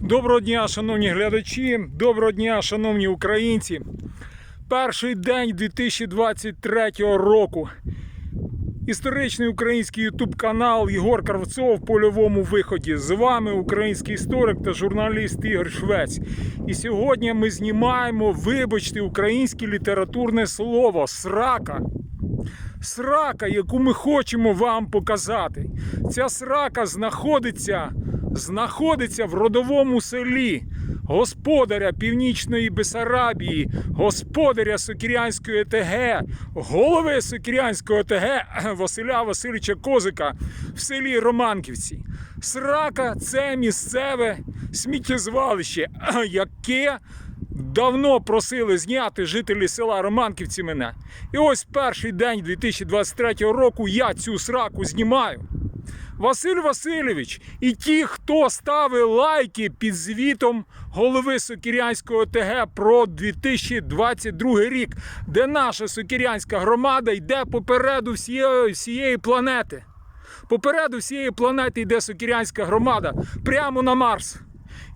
Доброго дня, шановні глядачі, доброго дня, шановні українці. Перший день 2023 року. Історичний український ютуб канал Єгор Кравцов в польовому виході. З вами український історик та журналіст Ігор Швець. І сьогодні ми знімаємо, вибачте, українське літературне слово срака. Срака, яку ми хочемо вам показати. Ця срака знаходиться, знаходиться в родовому селі господаря Північної Бесарабії, господаря Сокірянської ОТГ, голови Сокірянської ОТГ Василя Васильовича Козика в селі Романківці. Срака це місцеве сміттєзвалище, яке давно просили зняти жителі села Романківці мене. І ось перший день 2023 року я цю сраку знімаю. Василь Васильович і ті, хто ставив лайки під звітом голови Сокірянського ОТГ про 2022 рік, де наша сокірянська громада йде попереду всієї, всієї планети. Попереду всієї планети йде сокірянська громада прямо на Марс.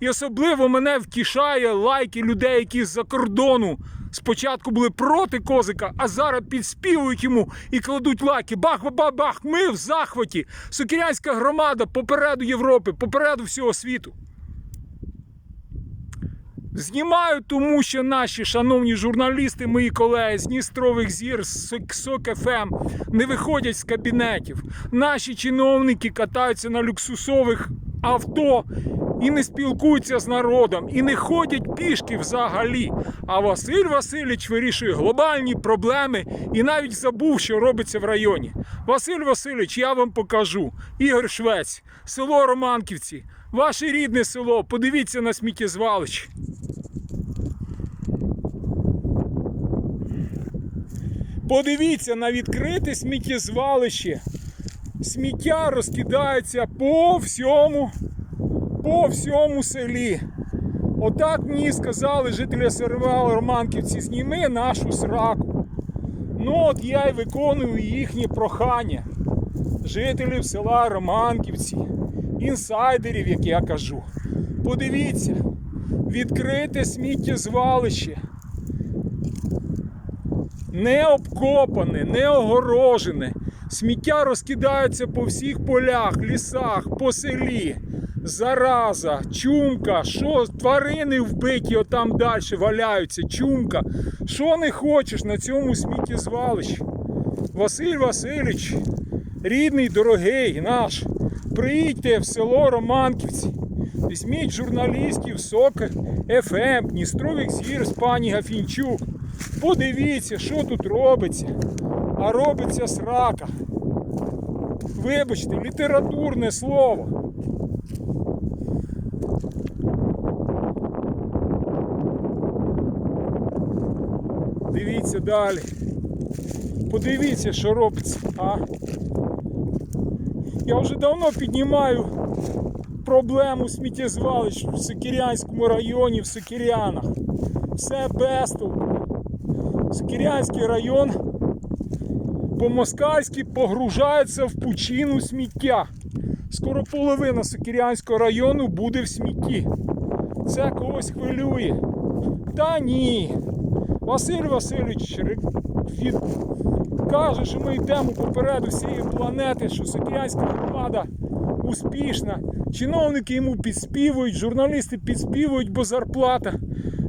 І особливо мене втішає лайки людей, які з-за кордону спочатку були проти козика, а зараз підспівують йому і кладуть лайки. Бах-бах-бах! Ми в захваті! Сокірянська громада попереду Європи, попереду всього світу. Знімаю, тому що наші шановні журналісти, мої колеги з Дністрових зір, з Сок ФМ не виходять з кабінетів. Наші чиновники катаються на люксусових авто і не спілкуються з народом, і не ходять пішки взагалі. А Василь Васильович вирішує глобальні проблеми і навіть забув, що робиться в районі. Василь Васильович, я вам покажу. Ігор Швець, село Романківці, ваше рідне село. Подивіться на сміттєзвалище. Подивіться на відкрите сміттєзвалище. Сміття розкидається по всьому, по всьому селі. Отак мені сказали жителі села Романківці, зніми нашу сраку. Ну от я й виконую їхнє прохання. Жителів села Романківці, інсайдерів, як я кажу. Подивіться, відкрите сміттєзвалище не обкопане, не огорожене. Сміття розкидається по всіх полях, лісах, по селі. Зараза, чумка, що тварини вбиті отам далі валяються, чумка. Що не хочеш на цьому сміттєзвалищі? Василь Васильович, рідний, дорогий наш, приїдьте в село Романківці. Візьміть журналістів СОК ФМ, Дністрових зір з пані Гафінчук. Подивіться, що тут робиться. А робиться срака. Вибачте, літературне слово. Дивіться далі. Подивіться, що робиться. А? Я вже давно піднімаю проблему сміттєзвалищ в Сокірянському районі, в Сокірянах. Все без толку. Сокірянський район по-москальськи погружається в пучину сміття. Скоро половина Сокірянського району буде в смітті. Це когось хвилює. Та ні. Василь Васильович від... каже, що ми йдемо попереду всієї планети, що Сокірянська громада успішна. Чиновники йому підспівують, журналісти підспівують, бо зарплата.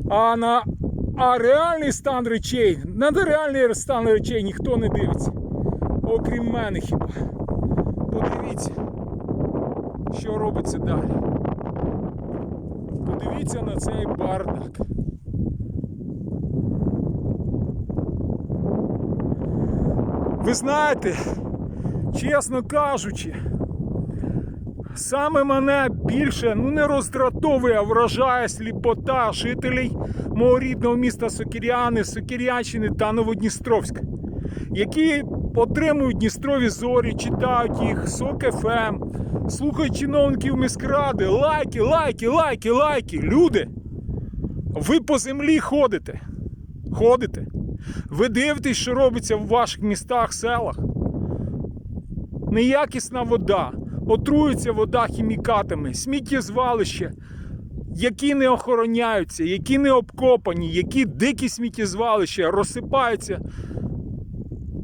А на а реальний стан речей, на реальний стан речей ніхто не дивиться. Окрім мене хіба. Подивіться, що робиться далі. Подивіться на цей бардак. Ви знаєте, чесно кажучи, Саме мене більше ну не роздратовує, а вражає сліпота жителів мого рідного міста Сокіряни, Сокірянщини та Новодністровська, які отримують Дністрові зорі, читають їх, Сок ФМ, слухають чиновників міськради, лайки, лайки, лайки, лайки. Люди, ви по землі ходите. Ходите. Ви дивитесь, що робиться в ваших містах, селах. Неякісна вода отрується вода хімікатами, сміттєзвалище, які не охороняються, які не обкопані, які дикі сміттєзвалища розсипаються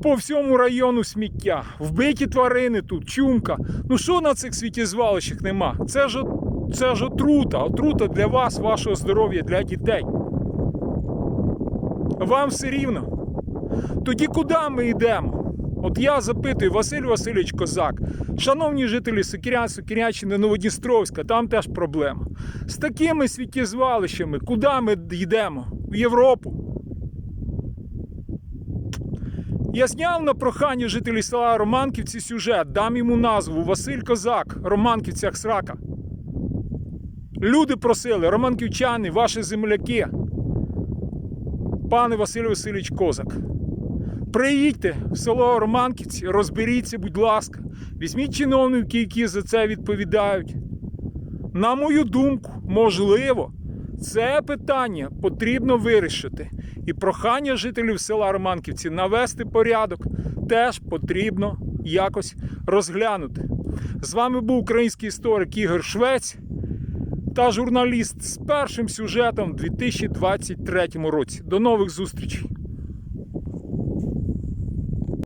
по всьому району сміття. Вбиті тварини тут, чумка. Ну що на цих сміттєзвалищах нема? Це ж, це ж отрута, отрута для вас, вашого здоров'я, для дітей. Вам все рівно. Тоді куди ми йдемо? От я запитую Василь Васильович Козак, шановні жителі Сокірян, Сокіряччини, Новодністровська, там теж проблема. З такими сміттєзвалищами, куди ми йдемо? В Європу. Я зняв на прохання жителів села Романківці сюжет, дам йому назву Василь Козак, Романківцях Срака. Люди просили, романківчани, ваші земляки, пане Василь Васильович Козак. Приїдьте в село Романківці, розберіться, будь ласка, візьміть чиновників, які за це відповідають. На мою думку, можливо, це питання потрібно вирішити. І прохання жителів села Романківці навести порядок теж потрібно якось розглянути. З вами був український історик Ігор Швець та журналіст з першим сюжетом у 2023 році. До нових зустрічей!